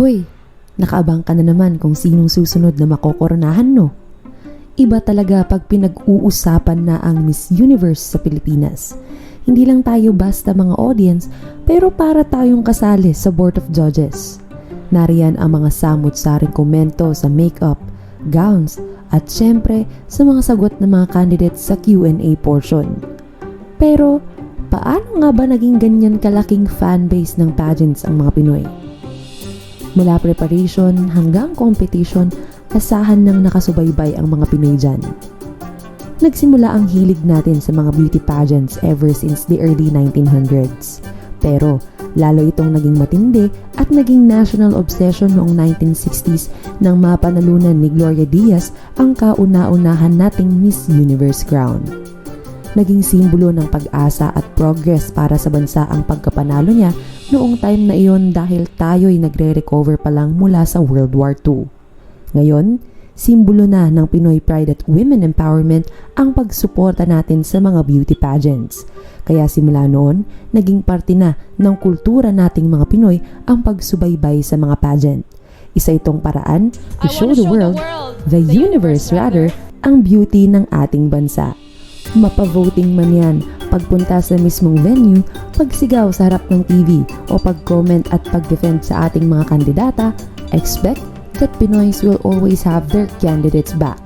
Hoy, nakaabang ka na naman kung sinong susunod na makokoronahan no? Iba talaga pag pinag-uusapan na ang Miss Universe sa Pilipinas. Hindi lang tayo basta mga audience, pero para tayong kasali sa Board of Judges. Nariyan ang mga samot-saring komento sa makeup, gowns, at syempre sa mga sagot ng mga candidates sa Q&A portion. Pero, paano nga ba naging ganyan kalaking fanbase ng pageants ang mga Pinoy? Mula preparation hanggang competition, asahan ng nakasubaybay ang mga Pinoy dyan. Nagsimula ang hilig natin sa mga beauty pageants ever since the early 1900s. Pero, lalo itong naging matindi at naging national obsession noong 1960s nang mapanalunan ni Gloria Diaz ang kauna-unahan nating Miss Universe crown. Naging simbolo ng pag-asa at progress para sa bansa ang pagkapanalo niya noong time na iyon dahil tayo'y nagre-recover pa lang mula sa World War II. Ngayon, simbolo na ng Pinoy Pride at Women Empowerment ang pagsuporta natin sa mga beauty pageants. Kaya simula noon, naging parte na ng kultura nating mga Pinoy ang pagsubaybay sa mga pageant. Isa itong paraan to show wanna the world, the, the universe rather, ang beauty ng ating bansa. Mapavoting man yan, pagpunta sa mismong venue, pagsigaw sa harap ng TV o pag-comment at pag-defend sa ating mga kandidata, expect that Pinoys will always have their candidates back.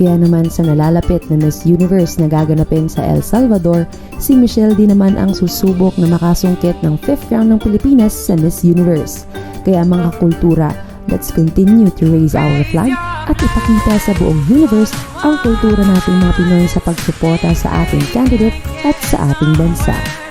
Kaya naman sa nalalapit na Miss Universe na gaganapin sa El Salvador, si Michelle din naman ang susubok na makasungkit ng 5th round ng Pilipinas sa Miss Universe. Kaya mga kultura, let's continue to raise our flag at ipakita sa buong universe ang kultura nating mga Pinoy sa pagsuporta sa ating candidate at sa ating bansa.